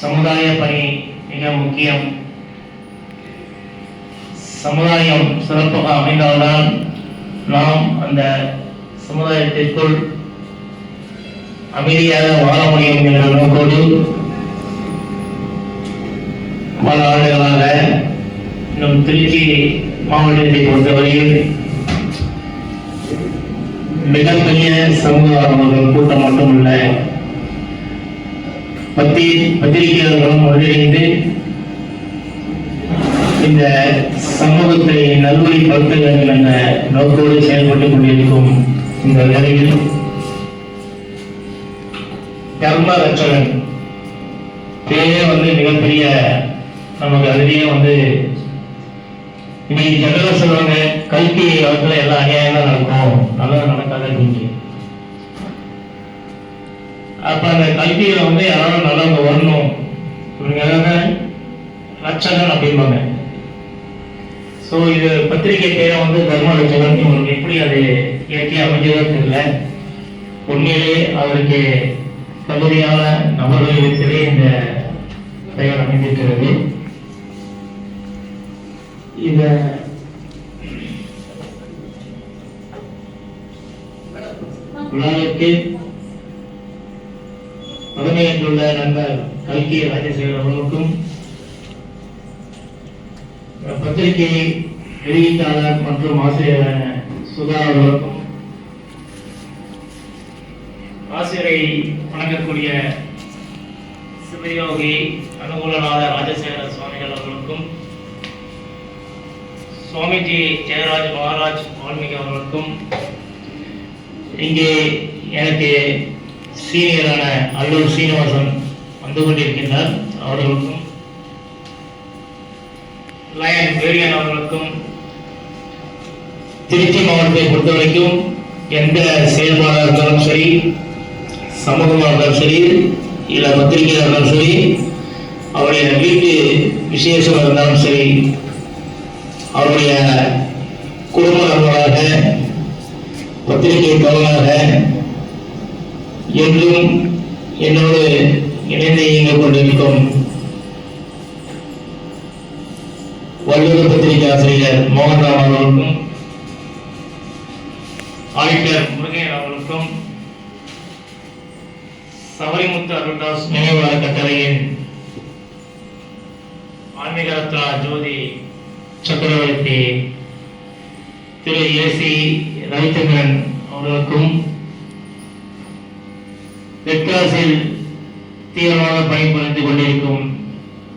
சமுதாய பணி மிக முக்கியம். சமுதாயம் சிறப்பாக அமைந்தால்தான் நாம் அந்த சமுதாயத்திற்குள் அமைதியாக வாழ முடியும் என்ற நோக்கோடு பல ஆண்டுகளாக நம் திருச்சி மாவட்டத்தை பொறுத்தவரையில் மிகப்பெரிய சமூக கூட்டம் மட்டும் பத்தி பத்திரிகையாளர்களும் ஒன்றிணைந்து இந்த சமூகத்தை நல்வழிப்படுத்த வேண்டும் என்ற நோக்கோடு செயல்பட்டுக் கொண்டிருக்கும் இந்த வேளையில் கர்ம ரட்சகன் பேரே வந்து மிகப்பெரிய நமக்கு அதுலேயே வந்து இன்னைக்கு ஜெனரல் சொல்லுவாங்க கல்வி காலத்துல எல்லாம் அநியாயம் தான் நடக்கும். நல்லா நடக்காத அப்படின்னு அப்ப அந்த கல்வியில வந்து யாராவது நல்லவங்க வரணும். இவங்க எல்லாமே அப்படிம்பாங்க. ஸோ இது பத்திரிகை பேரை வந்து தர்ம உங்களுக்கு எப்படி அது இயற்கையாக அமைஞ்சதோ தெரியல. உண்மையிலே அவருக்கு தகுதியான நபர்களிடத்திலே இந்த பெயர் அமைந்திருக்கிறது. இத விழாவிற்கு என்றுள்ள நண்பர் கல்கி ராஜசேகர் அவர்களுக்கும் பத்திரிகை வெளியீட்டாளர் மற்றும் ஆசிரியர் சுதா அவர்களுக்கும் ஆசிரியரை வணங்கக்கூடிய சிவயோகி அனுகூலநாத ராஜசேகர சுவாமிகள் அவர்களுக்கும் சுவாமிஜி ஜெயராஜ் மகாராஜ் வால்மீகி அவர்களுக்கும் இங்கே எனக்கு சீனியரான அல்லூர் சீனிவாசன் வந்து கொண்டிருக்கின்றார். அவர்களுக்கும் லயன் வேலியன் அவர்களுக்கும் திருச்சி மாவட்டத்தை பொறுத்தவரைக்கும் எந்த செயல்பாடாக இருந்தாலும் சரி சமூகமாக இருந்தாலும் சரி இல்லை பத்திரிகையாக இருந்தாலும் சரி அவருடைய வீட்டு விசேஷமாக இருந்தாலும் சரி அவருடைய குடும்ப நண்பராக பத்திரிகை தலைவராக என்றும் என்னோடு இணைந்து இயங்கிக் கொண்டிருக்கும் வள்ளுவர் பத்திரிகை ஆசிரியர் மோகன்ராம் அவர்களுக்கும் ஆடிட்டர் முருகையன் அவர்களுக்கும் சபரிமுத்து அருள்தாஸ் நினைவு கட்டளையின் ஆன்மீக ரத்னா ஜோதி சக்கரவர்த்தி திரு ஏசி ரவிச்சந்திரன் அவர்களுக்கும் தெற்காசில் தீவிரமாக பணிபுரிந்து கொண்டிருக்கும்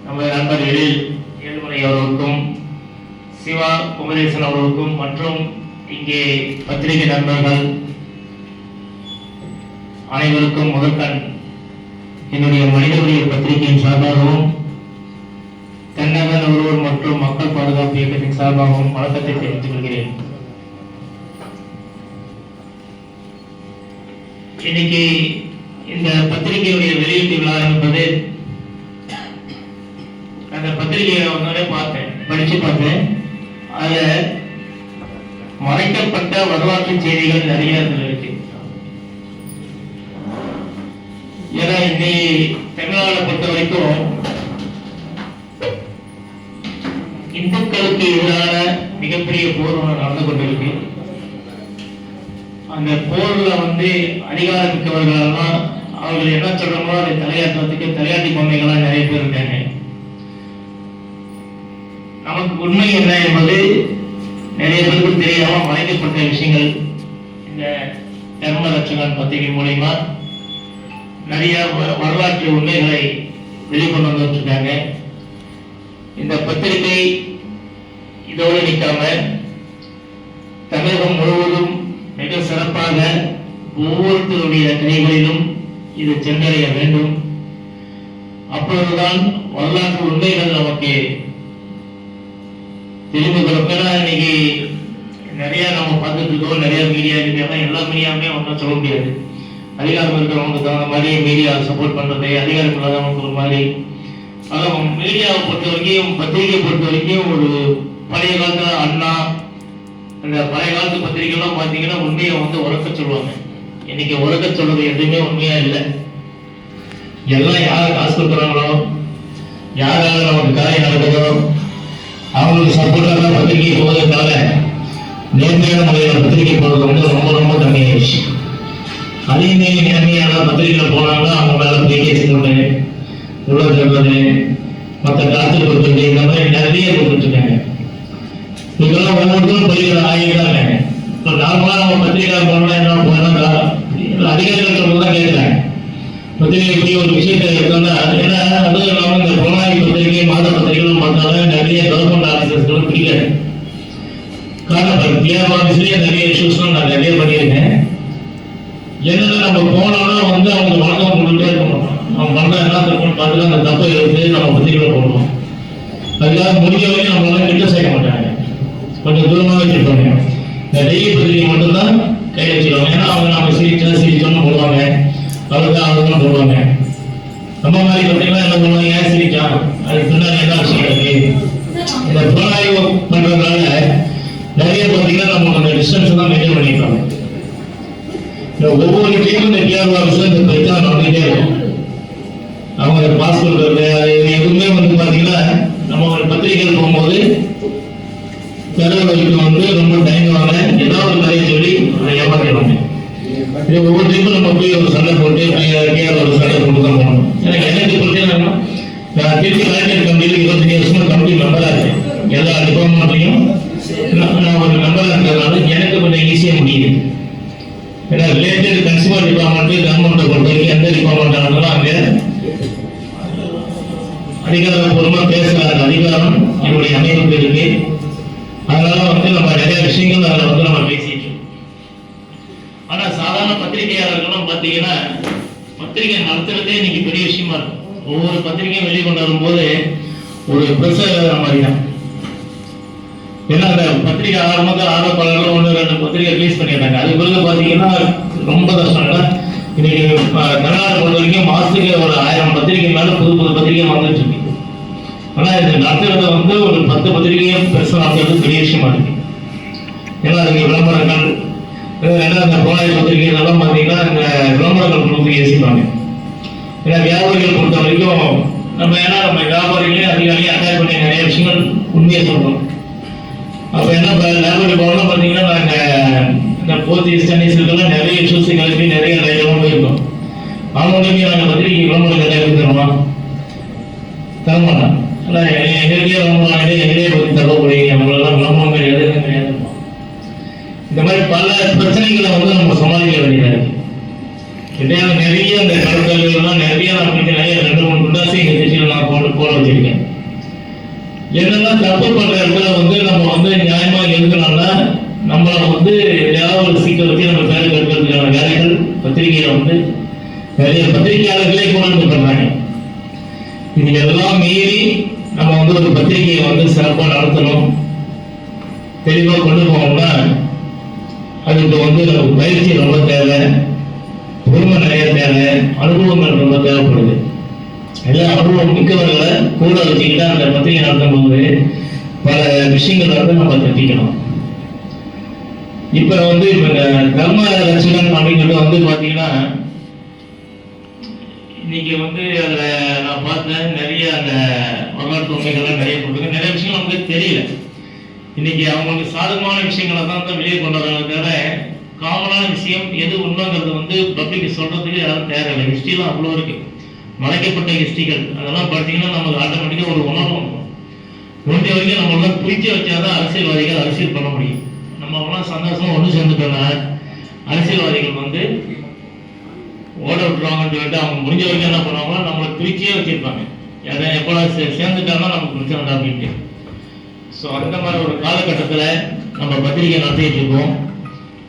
நமது நண்பர் எழில் ஏழுமலை அவர்களுக்கும் சிவா குமரேசன் அவர்களுக்கும் மற்றும் இங்கே பத்திரிகை நண்பர்கள் அனைவருக்கும் முதற்கண் என்னுடைய மனித உரிய பத்திரிகையின் சார்பாகவும் தென்னக நுகர்வோர் மற்றும் மக்கள் பாதுகாப்பு இயக்கத்தின் சார்பாகவும் வணக்கத்தை தெரிவித்துக் கொள்கிறேன். இன்னைக்கு இந்த பத்திரிகையுடைய வெளியீட்டு விழா என்பது அந்த பத்திரிகையை வந்தோடனே பார்த்தேன் படிச்சு பார்த்தேன். அதுல மறைக்கப்பட்ட வரலாற்று செய்திகள் நிறைய இதுல இருக்கு. ஏன்னா இன்னைக்கு தமிழ்நாடை பொறுத்த வரைக்கும் இந்துக்களுக்கு எதிரான மிகப்பெரிய போர் ஒன்று நடந்து கொண்டிருக்கு. அந்த போர்ல வந்து அதிகாரம் மிக்கவர்களெல்லாம் அவர்கள் என்ன சொல்றாங்களோ அதை தலையாட்டுறதுக்கு தலையாட்டி பொம்மைகளாக நிறைய பேர் இருக்காங்க. நமக்கு உண்மை என்ன என்பது நிறைய பேருக்கு தெரியாம மறைக்கப்பட்ட விஷயங்கள். இந்த தர்ம ரட்சகன் பத்திரிகை மூலயமா நிறைய வ- வரலாற்று உண்மைகளை வெளிக்கொண்டு வந்துட்டு இருக்காங்க இந்த பத்திரிகை இதோடு நிற்காம தமிழகம் முழுவதும் மிக சிறப்பாக ஒவ்வொருத்தருடைய கைகளிலும் இது சென்றடைய வேண்டும். அப்பொழுதுதான் வரலாற்று உண்மைகள் நமக்கு தெரிந்து கொள்ளும். இன்னைக்கு நிறைய நம்ம பார்த்துட்டு இருக்கோம் நிறைய மீடியா இருக்கு. எல்லா மீடியாவுமே ஒன்றும் சொல்ல முடியாது. அதிகாரம் இருக்கிறவங்களுக்கு தகுந்த மாதிரி மீடியா சப்போர்ட் பண்றது அதிகாரம் இல்லாதவங்களுக்கு ஒரு மாதிரி. அதான் மீடியாவை பொறுத்த வரைக்கும் பத்திரிகையை பொறுத்த வரைக்கும் ஒரு பழைய காலத்துல அண்ணா இந்த பழைய காலத்து பத்திரிகைலாம் பார்த்தீங்கன்னா உண்மையை வந்து உறக்க சொல்லுவாங்க. இன்னைக்கு உறக்க சொல்றது எதுவுமே உண்மையா இல்லை. எல்லாம் யாரை காசு கொடுக்குறாங்களோ யாரால நமக்கு காரியம் நடக்குதோ அவங்களுக்கு சப்போர்ட்டாக தான் பத்திரிகை போவதை நேர்மையான முறையில் பத்திரிகை போடுறது வந்து ரொம்ப ரொம்ப கம்மியாயிடுச்சு அதே மாரி நேர்மையான பத்திரிகையில் போனாங்கன்னா அவங்க மேல பிகேஸ் போட்டு உள்ள சொல்றது மற்ற காத்து கொடுத்துட்டு இந்த மாதிரி நிறைய கொடுத்துருக்காங்க. இதெல்லாம் ஒவ்வொருத்தரும் படிக்கிற ஆகிட்டாங்க இப்போ நார்மலாக நம்ம பத்திரிகை போனோம்னா என்ன போனா அதிகாரிகள் தான் கேட்குறாங்க பத்திரிகை இப்படி ஒரு விஷயத்தை எடுத்தோம்னா ஏன்னா அதுவும் இல்லாமல் இந்த புலனாய்வு பத்திரிகை மாத பத்திரிகைகளும் பார்த்தாலும் நிறைய கவர்மெண்ட் பிடிக்காது. காரணம் பிஆர் ஆஃபீஸ்லேயே நிறைய இஷ்யூஸ்லாம் நான் நிறைய பண்ணியிருக்கேன். என்னன்னா நம்ம போனோம்னா வந்து அவங்க வணக்கம் கொடுத்துட்டே இருக்கணும் அவங்க பண்ண என்ன தப்புன்னு பார்த்துட்டு அந்த தப்பை எடுத்து நம்ம பத்திரிகையில் போடணும் அதுக்காக முடிஞ்ச வரைக்கும் நம்மளால கிட்ட சேர்க்க மாட்டாங்க. கொஞ்சம் தூரமாக வச்சுருப்பாங்க நிறைய பத்திரிகை மட்டும்தான் கை வச்சிருவாங்க ஏன்னா அவங்க நம்ம சிரிச்சா சிரிச்சோன்னு போடுவாங்க. அவ்வளோதான் அவ்வளோதான் போடுவாங்க. நம்ம மாதிரி பார்த்தீங்கன்னா என்ன பண்ணுவாங்க ஏன் சிரிச்சான் அது பின்னாடி என்ன விஷயம் இருக்கு இந்த புலனாய்வு பண்றதுனால நிறைய பார்த்தீங்கன்னா நம்ம அந்த டிஸ்டன்ஸ் தான் மெயின்டைன் பண்ணியிருக்காங்க இந்த ஒவ்வொரு டீமும் இந்த டிஆர் ஆஃபீஸில் இந்த பிரச்சனை நடந்துகிட்டே இருக்கும் அவங்க பாஸ் பண்றது அது எதுவுமே வந்து பார்த்தீங்கன்னா நம்ம ஒரு பத்திரிகைகள் போகும்போது தகவலுக்கு வந்து ரொம்ப தயங்குவாங்க ஏதாவது ஒரு கதையை சொல்லி அதை ஏமாத்திடுவாங்க இது ஒவ்வொரு டைமும் நம்ம போய் ஒரு சண்டை போட்டு டிஆர் ஒரு சண்டை போட்டு தான் போகணும் எனக்கு எனக்கு பிரச்சனை நான் திருச்சி கலெக்டர் இருபத்தஞ்சு வருஷமா கம்பெனி மெம்பராக இருக்கேன். எல்லா டிபார்ட்மெண்ட்லையும் நான் ஒரு மெம்பராக இருக்கிறதுனால எனக்கு கொஞ்சம் ஈஸியாக முடியுது. ஏன்னா ரிலேட்டட் கன்சியூமர் டிபார்ட்மெண்ட் கவர்மெண்ட்டை பொறுத்த வரைக்கும் எந்த டிபார்ட்மெண்ட் ஆனாலும் அங்கே அதிகாரப்பூர்வமா பேசுற அந்த அதிகாரம் என்னுடைய அமைப்புக்கு இருக்கு. அதனால வந்து நம்ம நிறைய விஷயங்கள் அதில் வந்து நம்ம பேசிட்டு இருக்கோம். ஆனா சாதாரண பத்திரிகையாளர்களும் பார்த்தீங்கன்னா பத்திரிகை நடத்துறதே இன்னைக்கு பெரிய விஷயமா இருக்கும் ஒவ்வொரு பத்திரிகையும் வெளியே கொண்டு வரும்போது ஒரு பிரஸ் மாதிரி தான். ஏன்னா அந்த பத்திரிகை ஆரம்பத்தில் ஆர்வப்பாளர்கள் ஒன்று ரெண்டு பத்திரிகை ரிலீஸ் பண்ணிடுறாங்க. அது பிறகு பார்த்தீங்கன்னா ரொம்ப கஷ்டம். ஏன்னா இன்னைக்கு தமிழ்நாடு பொறுத்த வரைக்கும் மாசத்துக்கு ஒரு ஆயிரம் பத்திரிகை மேல புது புது பத்திரிகை வந்துட்டு இருக்கு. ஆனா இந்த நடத்துறத வந்து ஒரு பத்து பத்திரிகையை பெருசாக நடத்துறது பெரிய விஷயமா இருக்கு. ஏன்னா அதுக்கு விளம்பரங்கள் ஏன்னா அந்த புலனாய்வு பத்திரிகை எல்லாம் பார்த்தீங்கன்னா இந்த விளம்பரங்கள் கொடுத்து ஏசிப்பாங்க. ஏன்னா வியாபாரிகள் பொறுத்த வரைக்கும் நம்ம ஏன்னா நம்ம வியாபாரிகளையும் அதிகாரியும் அட்டாக் பண்ணி நிறைய விஷயங்கள் உண்மையை சொல்றோம். அப்போ என்ன லேபரேட்டரி போகலாம் பார்த்தீங்கன்னா நாங்கள் இந்த போத்தி ஸ்டனீஸ்க்கெல்லாம் நிறைய இஷ்யூஸ் கிளப்பி நிறைய லைவ்லாம் போயிருக்கோம் அவங்களுமே நாங்கள் பத்திரிக்கை விளம்பரம் கட்டாயம் தருவோமா? தரமாட்டோம். ஆனால் எங்களுக்கே விளம்பரம் ஆகிட்டு எங்களே பற்றி தரக்கூடிய நம்மளெல்லாம் விளம்பரம் எதுவும் கிடையாது இந்த மாதிரி பல பிரச்சனைகளை வந்து நம்ம சமாளிக்க வேண்டியதாக இருக்குது இடையில நிறைய இந்த கடற்கல்விகள்லாம் நிறைய நான் அப்படி நிறைய ரெண்டு மூணு குண்டாசி எங்கள் திசையில் நான் போட்டு போட வச்சிருக்கேன். என்னன்னா தப்பு பண்ற இடத்துல வந்து நம்ம வந்து நியாயமா இருக்கணும்னா நம்மள வந்து ஏதாவது ஒரு சீக்கிரம் வச்சு நம்ம பேர் கற்கிறதுக்கான வேலைகள் பத்திரிகையில வந்து நிறைய பத்திரிகையாளர்களே கூட வந்து பண்றாங்க இது எல்லாம் மீறி நம்ம வந்து ஒரு பத்திரிகையை வந்து சிறப்பாக நடத்தணும். தெளிவாக கொண்டு போகணும்னா அதுக்கு வந்து நமக்கு பயிற்சி ரொம்ப தேவை. பொறுமை நிறைய தேவை அனுபவங்கள் ரொம்ப தேவைப்படுது. எல்லா அனுபவம் மிக்கவர்களை கூட வச்சுக்கிட்டு அந்த பத்திரிகை நடத்தும் போது பல விஷயங்கள் வந்து நம்ம தெரிஞ்சுக்கணும். இப்ப வந்து இப்ப இந்த தர்ம ரட்சகன் அப்படிங்கிறது வந்து பாத்தீங்கன்னா இன்னைக்கு வந்து அதுல நான் பார்த்தேன் நிறைய அந்த வரலாற்று உண்மைகள்லாம் நிறைய போட்டுருக்கு. நிறைய விஷயங்கள் நமக்கு தெரியல. இன்னைக்கு அவங்களுக்கு சாதகமான விஷயங்களை தான் தான் வெளியே கொண்டு வர்றாங்க காமனான விஷயம் எது உண்மைங்கிறது வந்து பப்ளிக் சொல்றதுக்கு யாரும் தேவையில்லை. ஹிஸ்ட்ரிலாம் அவ்வளோ இருக்கு. மறைக்கப்பட்ட ஹிஸ்ட்ரிகள் அதெல்லாம் பார்த்தீங்கன்னா நமக்கு ஆட்டோமேட்டிக்காக ஒரு உணர்வு வந்துடும் முடிஞ்ச வரைக்கும் நம்மளாம் புரிச்சு வச்சாதான் அரசியல்வாதிகள் அரசியல் பண்ண முடியும். நம்ம எல்லாம் சந்தோஷமா ஒன்று சேர்ந்துட்டோம்னா அரசியல்வாதிகள் வந்து ஓட விட்டுருவாங்கன்னு சொல்லிட்டு அவங்க முடிஞ்ச வரைக்கும் என்ன பண்ணுவாங்கன்னா நம்மளை பிரிச்சே வச்சிருப்பாங்க. யாரும் எப்போ சேர்ந்துட்டாங்கன்னா நமக்கு பிரச்சனை அப்படின்ட்டு. ஸோ அந்த மாதிரி ஒரு காலகட்டத்தில் நம்ம பத்திரிகை நடத்திட்டு இருக்கோம்.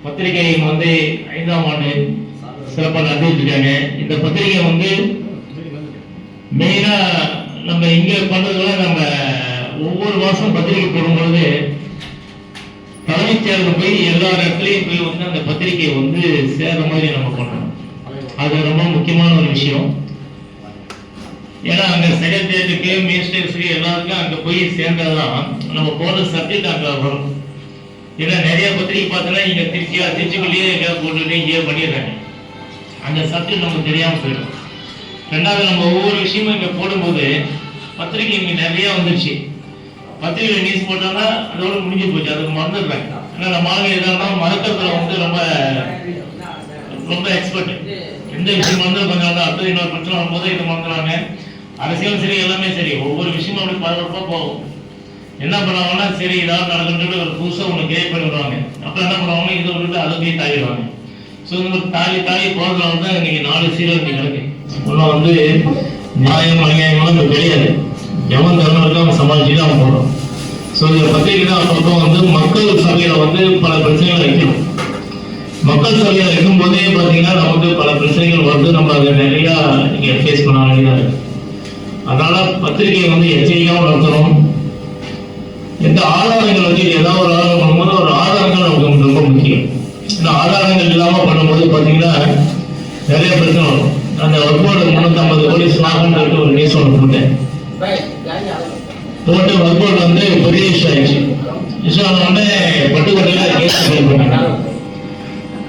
பத்திரிகை வந்து ஐந்தாம் ஆண்டு சிறப்பாக நடத்திட்டு இருக்காங்க இந்த பத்திரிகை வந்து மெயினா நம்ம இங்க பண்றதுல நம்ம ஒவ்வொரு மாசம் பத்திரிகை போடும்பொழுது தலைமைச் சேர்ந்து போய் எல்லா இடத்துலயும் போய் வந்து அந்த பத்திரிகையை வந்து சேர்ற மாதிரி நம்ம பண்ணணும். அது ரொம்ப முக்கியமான ஒரு விஷயம். ஏன்னா அங்க செக்ரட்டரியேட்டுக்கு மினிஸ்டர்ஸுக்கு எல்லாருக்கும் அங்க போய் சேர்ந்தாதான் நம்ம போன சப்ஜெக்ட் அங்க வரும். ஏன்னா நிறைய பத்திரிகை பார்த்தோன்னா இங்க திருச்சியா திருச்சிக்குள்ளேயே எங்கேயாவது போட்டுட்டு இங்கேயே பண்ணிடுறாங்க. அந்த சப்ஜெக்ட் நமக்கு தெரியாம போயிடும். ரெண்டாவது நம்ம ஒவ்வொரு விஷயமும் இங்க போடும்போது பத்திரிகை இங்க நிறைய வந்துருச்சு. பத்திரிகை நியூஸ் போட்டோம்னா அதோட முடிஞ்சு போச்சு அதுக்கு மறந்துடுறாங்க ஏன்னா நம்ம ஆளுங்க எதாவது மறக்கிறதுல வந்து ரொம்ப ரொம்ப எக்ஸ்பர்ட் எந்த விஷயம் வந்து கொஞ்சம் வந்து இன்னொரு பிரச்சனை வரும்போது இது மறந்துடுறாங்க. அரசியலும் சரி எல்லாமே சரி. ஒவ்வொரு விஷயமும் அப்படி பரபரப்பாக போகும். என்ன பண்ணுவாங்கன்னா சரி ஏதாவது நடக்குன்றது ஒரு புதுசாக ஒன்று கிரியேட் பண்ணி விடுவாங்க அப்புறம் என்ன பண்ணுவாங்க இதை விட்டுட்டு அதுக்கே தாயிடுவாங்க ஸோ இந்த மாதிரி தாலி தாவி போகிறதுல வந்து இன்னைக்கு நாலு சீரியல் இன்னைக்கு இருக்கு. ஒன்றும் வந்து நியாயம் அநியாயம்லாம் இங்கே கிடையாது எவன் திறமை இருக்கோ அவன் சமாளிச்சு தான் அவன் போடுறோம் ஸோ இந்த பத்திரிகை தான் அப்பப்போ வந்து மக்கள் சபையில் வந்து பல பிரச்சனைகள் வைக்கணும் மக்கள் சபையில் வைக்கும் போதே பார்த்தீங்கன்னா நமக்கு பல பிரச்சனைகள் வந்து நம்ம அதை நிறையா இங்கே ஃபேஸ் பண்ண வேண்டியதாக இருக்குது அதனால் பத்திரிகையை வந்து எச்சரிக்கையாக நடத்தணும் எந்த ஆதாரங்கள் வச்சு ஏதாவது ஒரு ஆதாரம் பண்ணும்போது ஒரு ஆதாரங்கள் நமக்கு ரொம்ப முக்கியம். இந்த ஆதாரங்கள் இல்லாம பண்ணும்போது பாத்தீங்கன்னா நிறைய பிரச்சனை வரும். அந்த ஒர்க்போர்டு முன்னூத்தி ஐம்பது கோடி ஸ்லாகன்றது ஒரு நியூஸ் ஒன்று போட்டேன். போட்டு ஒர்க்போர்டு வந்து பெரிய இஷ்யூ ஆயிடுச்சு. இஷ்யூ ஆன உடனே பட்டுக்கோட்டையில கேஸ் ஃபைல் பண்ணாங்க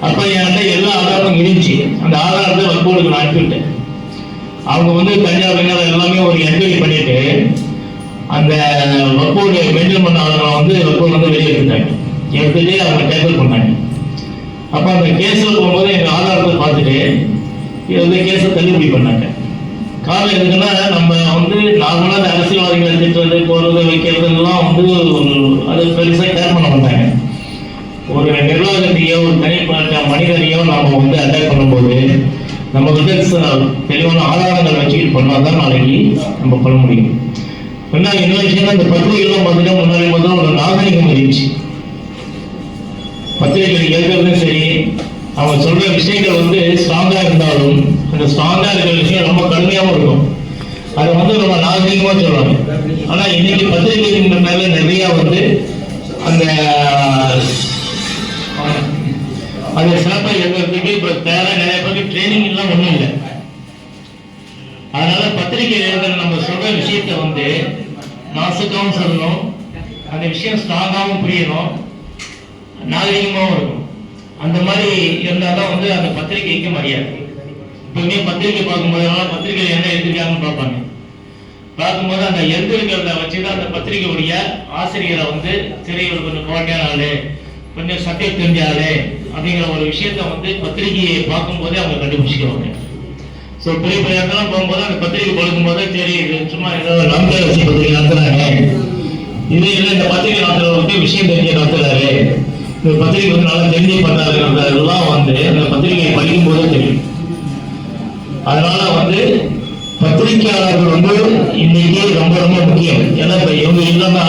அப்ப என்கிட்ட எல்லா ஆதாரமும் இருந்துச்சு அந்த ஆதாரத்தை ஒர்க்போர்டுக்கு நான் அனுப்பிவிட்டேன். அவங்க வந்து தனியார் எல்லாமே ஒரு என்கொயரி பண்ணிட்டு அந்த வக்கூர் மெயின்டைன் பண்ண வந்து வக்கூர் வந்து வெளியே எடுத்துட்டாங்க எடுத்துட்டு அவங்க டேபிள் பண்ணாங்க. அப்போ அந்த கேஸில் போகும்போது எங்கள் ஆதாரத்தை பார்த்துட்டு இது வந்து கேஸை தள்ளுபடி பண்ணாங்க. காரணம் எதுக்குன்னா நம்ம வந்து நார்மலாக இந்த அரசியல்வாதிகளை திட்டுறது போகிறது வைக்கிறதுலாம் வந்து ஒரு அது பெருசாக கேர் பண்ண மாட்டாங்க. ஒரு நிர்வாகத்தையோ ஒரு தனிப்பட்ட மனிதரையோ நாம் வந்து அட்டாக் பண்ணும்போது நம்ம வந்து தெளிவான ஆதாரங்கள் வச்சுக்கிட்டு பண்ணால் தான் நாளைக்கு நம்ம பண்ண முடியும். என்ன என்ன விஷயம் இந்த பத்திரிகைலாம் பார்த்தீங்கன்னா முன்னாடி முதல்ல ஒரு நாகரிகம் இருந்துச்சு. பத்திரிகைகள் கேட்கறதும் சரி அவங்க சொல்ற விஷயங்கள் வந்து ஸ்ட்ராங்கா இருந்தாலும் அந்த ஸ்ட்ராங்கா இருக்கிற விஷயம் ரொம்ப கடுமையாகவும் இருக்கும். அதை வந்து ரொம்ப நாகரிகமா சொல்லுவாங்க. ஆனா இன்னைக்கு பத்திரிகைகள் நிறைய வந்து அந்த அந்த சிறப்பை எழுதுறதுக்கு இப்ப தேவை. நிறைய பேருக்கு ட்ரைனிங் எல்லாம் ஒண்ணும் இல்லை. அதனால பத்திரிகை எழுதுற நம்ம சொல்ற விஷயத்த வந்து நாசுக்காவும் சொல்லணும். அந்த விஷயம் ஸ்ட்ராங்காகவும் புரியணும். நாகரிகமாகவும் இருக்கும் அந்த மாதிரி இருந்தால் தான் வந்து அந்த பத்திரிகைக்கு மரியாதை. எப்பவுமே பத்திரிகை பார்க்கும்போதெல்லாம் பத்திரிகையில் என்ன எழுதிருக்காங்கன்னு பார்ப்பாங்க. பார்க்கும்போது அந்த எழுந்திருக்கிறத வச்சு தான் அந்த பத்திரிகையுடைய ஆசிரியரை வந்து திரையில் கொஞ்சம் குவாட்டியான ஆளு கொஞ்சம் சத்தியம் தெரிஞ்ச ஆளு அப்படிங்கிற ஒரு விஷயத்த வந்து பத்திரிகையை பார்க்கும்போதே அவங்க கண்டுபிடிச்சிக்கிறாங்க ஸோ பெரிய பெரிய இடத்துல போகும்போது அந்த பத்திரிகை கொடுக்கும்போது சரி தெரியுது சும்மா ஏதோ நம்பிக்கை வச்சு பத்திரிகை நடத்துறாங்க. இது இல்லை இந்த பத்திரிகை நடத்துறவருக்கு விஷயம் தெரிஞ்சு நடத்துறாரு. இந்த பத்திரிகை வந்து நல்லா தெரிஞ்சு பண்ணாருன்றதெல்லாம் வந்து அந்த பத்திரிகையை படிக்கும் போதே தெரியும். அதனால வந்து பத்திரிகையாளர்கள் வந்து இன்னைக்கு ரொம்ப ரொம்ப முக்கியம். ஏன்னா இப்ப இவங்க இல்லைன்னா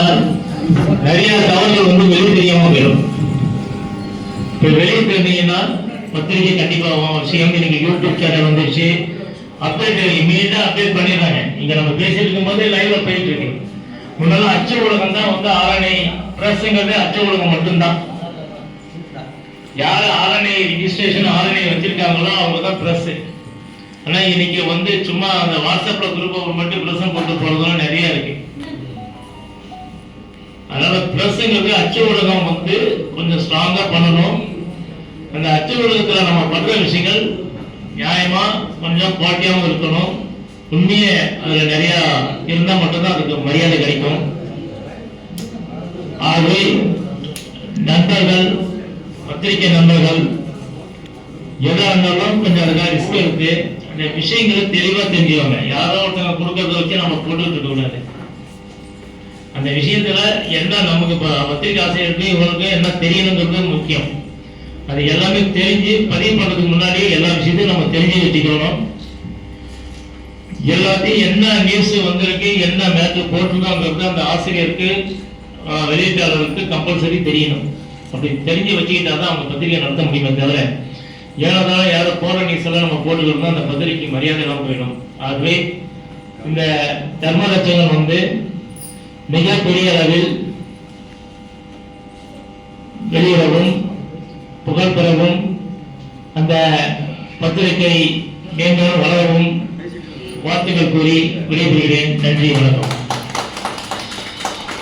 நிறைய தகவல்கள் வந்து வெளியே தெரியாம போயிடும். இப்ப வெளியே தெரிஞ்சீங்கன்னா பத்திரிகை கண்டிப்பாக ஆகும் விஷயம் இன்னைக்கு யூடியூப் சேனல் வந்துருச்சு. அப்டேட் இமீடியட்டா அப்டேட் பண்ணிடுறாங்க. இங்க நம்ம பேசிட்டு இருக்கும்போது லைவ்ல போயிட்டு இருக்கு. முன்னெல்லாம் அச்சு உலகம் தான் வந்து ஆரணை பிரஸ்ங்கிறது அச்சு உலகம் மட்டும்தான். யார் ஆரணை ரிஜிஸ்ட்ரேஷன் ஆரணை வச்சிருக்காங்களோ அவங்க தான் பிரஸ் ஆனா இன்னைக்கு வந்து சும்மா அந்த வாட்ஸ்அப்ல குரூப் மட்டும் பிரசம் கொண்டு போறதுலாம் நிறைய இருக்கு. அதனால பிரஸ்ங்கிறது அச்சு ஊடகம் வந்து கொஞ்சம் ஸ்ட்ராங்கா பண்ணணும். அந்த அச்சு ஊடகத்துல நம்ம பண்ற விஷயங்கள் நியாயமா கொஞ்சம் குவாலிட்டியாகவும் இருக்கணும். உண்மையே அதுல நிறைய இருந்தா மட்டும்தான் அதுக்கு மரியாதை கிடைக்கும். ஆகவே நண்பர்கள் பத்திரிகை நண்பர்கள் எதா இருந்தாலும் கொஞ்சம் அதுக்காக ரிஸ்க் எடுத்து அந்த விஷயங்களை தெளிவா தெரிஞ்சவங்க யாரோ ஒருத்தவங்க கொடுக்கறத வச்சு நம்ம போட்டுக்கிட்டு இருக்க கூடாது. அந்த விஷயத்துல என்ன நமக்கு பத்திரிகை ஆசிரியருக்கு இவங்களுக்கு என்ன தெரியணுங்கிறது முக்கியம். அது எல்லாமே தெரிஞ்சு பதிவு பண்றதுக்கு முன்னாடியே எல்லா விஷயத்தையும் நம்ம தெரிஞ்சு வச்சுக்கணும். எல்லாத்தையும் என்ன நியூஸ் வந்திருக்கு என்ன மேட்ச் போட்டிருக்கோங்கிறது அந்த ஆசிரியருக்கு வெளியீட்டாளருக்கு கம்பல்சரி தெரியணும். அப்படி தெரிஞ்சு வச்சுக்கிட்டா தான் அவங்க பத்திரிகை நடத்த முடியுமே தவிர ஏன்னா யாரோ போற நியூஸ் எல்லாம் நம்ம போட்டுக்கிறோம் அந்த பத்திரிகை மரியாதை எல்லாம் போயிடும். ஆகவே இந்த தர்மரட்சகன் வந்து மிக அளவில் வெளியிடவும் புகழ் பெறவும் அந்த பத்திரிகை மேம்படும் வளரவும் வாழ்த்துக்கள் கூறி விடைபெறுகிறேன். நன்றி வணக்கம்.